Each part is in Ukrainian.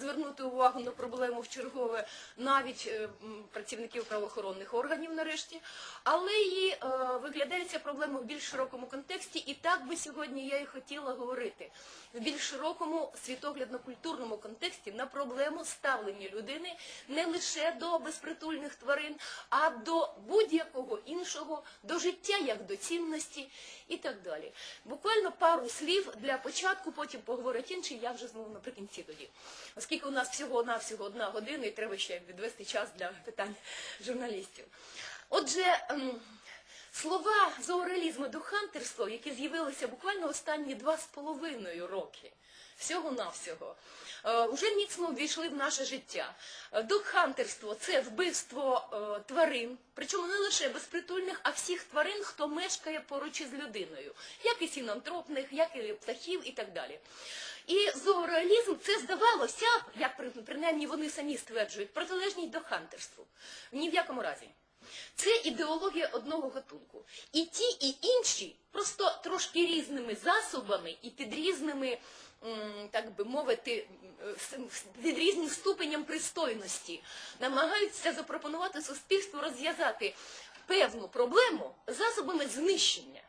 Звернути увагу на проблему в чергове навіть е, працівників правоохоронних органів нарешті, але і е, виглядає ця проблема в більш широкому контексті, і так би сьогодні я і хотіла говорити в більш широкому світоглядно-культурному контексті на проблему ставлення людини не лише до безпритульних тварин, а до будь-якого іншого, до життя як до цінності і так далі. Буквально пару слів для початку, потім поговорить інший, я вже знову наприкінці тоді. Оскільки у нас всього-навсього одна година і треба ще відвести час для питань журналістів. Отже, ем, слова зоореалізму до хантерства, які з'явилися буквально останні два з половиною роки, всього-навсього, е, вже міцно увійшли в наше життя. Е, Догхантерство – це вбивство е, тварин, причому не лише безпритульних, а всіх тварин, хто мешкає поруч із людиною, як і сінантропних, як і птахів і так далі. І зоореалізм це здавалося як принаймні вони самі стверджують, протилежність до хантерству. Ні в якому разі. Це ідеологія одного гатунку. І ті, і інші просто трошки різними засобами і під різними, так би мовити, під різним ступенем пристойності намагаються запропонувати суспільству розв'язати певну проблему засобами знищення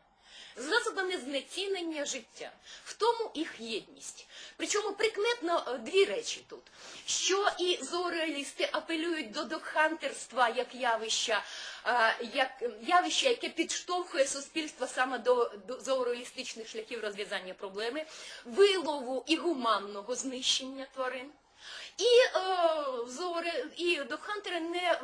засобами знецінення життя. В тому їх єдність. Причому прикметно е, дві речі тут. Що і зоореалісти апелюють до докхантерства як явища, як явище, яке підштовхує суспільство саме до, до зоореалістичних шляхів розв'язання проблеми, вилову і гуманного знищення тварин. І, е, зооре, і докхантери не е,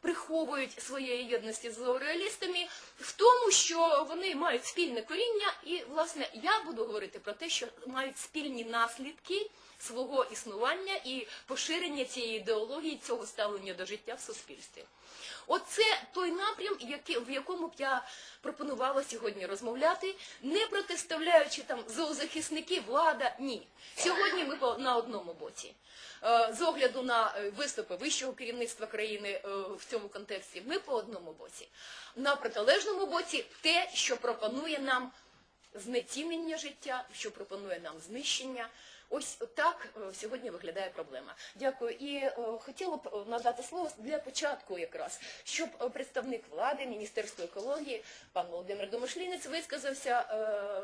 приховують своєї єдності з зоореалістами в тому, що вони мають спільне коріння, і, власне, я буду говорити про те, що мають спільні наслідки свого існування і поширення цієї ідеології, цього ставлення до життя в суспільстві. Оце той напрям, в якому б я пропонувала сьогодні розмовляти, не протиставляючи там зоозахисники, влада, ні. Сьогодні ми на одному боці. Е, З огляду на е, виступи вищого керівництва країни е, в цьому контексті, ми по одному боці. На протилежному боці те, що пропонує нам знецінення життя, що пропонує нам знищення. Ось так е, сьогодні виглядає проблема. Дякую. І е, хотіла б е, надати слово для початку якраз, щоб представник влади, Міністерства екології, пан Володимир Домишлінець висказався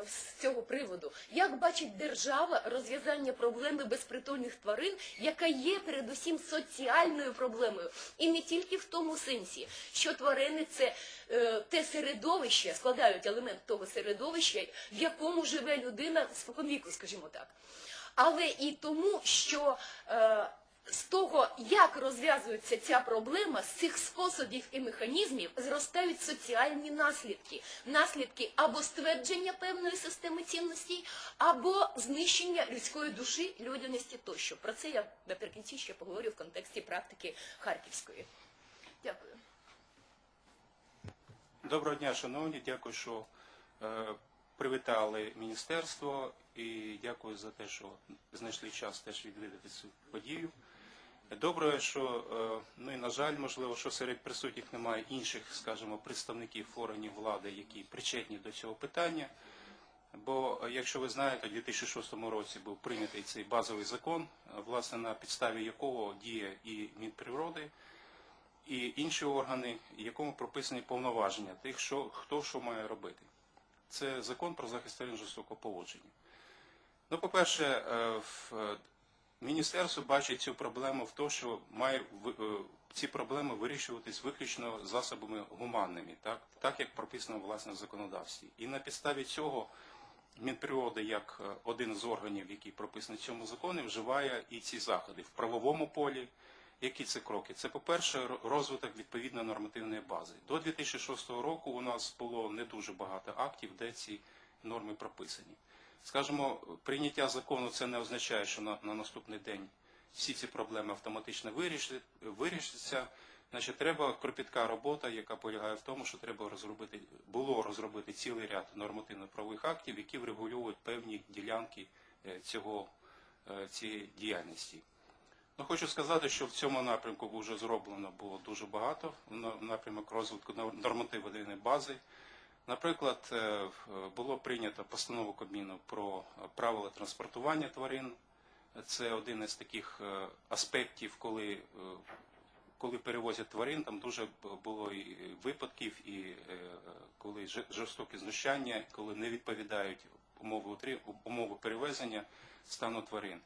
з цього приводу. Як бачить держава розв'язання проблеми безпритульних тварин, яка є передусім соціальною проблемою, і не тільки в тому сенсі, що тварини це те середовище, складають елемент того середовища, в якому живе людина споконвіку, скажімо так. Але і тому, що е, з того, як розв'язується ця проблема, з цих способів і механізмів зростають соціальні наслідки. Наслідки або ствердження певної системи цінностей, або знищення людської душі, людяності тощо. Про це я наприкінці ще поговорю в контексті практики Харківської. Дякую. Доброго дня, шановні. Дякую, що е, привітали міністерство і дякую за те, що знайшли час теж відвідати цю подію. Добре, що е, ну і на жаль, можливо, що серед присутніх немає інших, скажімо, представників органів влади, які причетні до цього питання. Бо, е, якщо ви знаєте, у 2006 році був прийнятий цей базовий закон, власне на підставі якого діє і Мінприроди, і інші органи, якому прописані повноваження тих, що хто що має робити. Це закон про захист тварин жорстокого поводження. Ну, по-перше, е, е, міністерство бачить цю проблему в тому, що має е, ці проблеми вирішуватись виключно засобами гуманними, так, так як прописано власне в законодавстві. І на підставі цього Мінприроди, як один з органів, який прописаний в цьому законі, вживає і ці заходи в правовому полі. Які це кроки? Це, по-перше, розвиток відповідної нормативної бази. До 2006 року у нас було не дуже багато актів, де ці норми прописані. Скажімо, прийняття закону це не означає, що на, на наступний день всі ці проблеми автоматично вирішаться. Значить, треба кропітка робота, яка полягає в тому, що треба розробити, було розробити цілий ряд нормативно-правових актів, які врегулюють певні ділянки е, цього, е, цієї діяльності. Ну, хочу сказати, що в цьому напрямку вже зроблено було дуже багато в напрямок розвитку нор- нормативної бази. Наприклад, е, було прийнято постанову Кабміну про правила транспортування тварин Це один із таких е, аспектів, коли, е, коли перевозять тварин, там дуже було і випадків, і коли жорстокі знущання, коли не відповідають умови, умови перевезення стану тварин.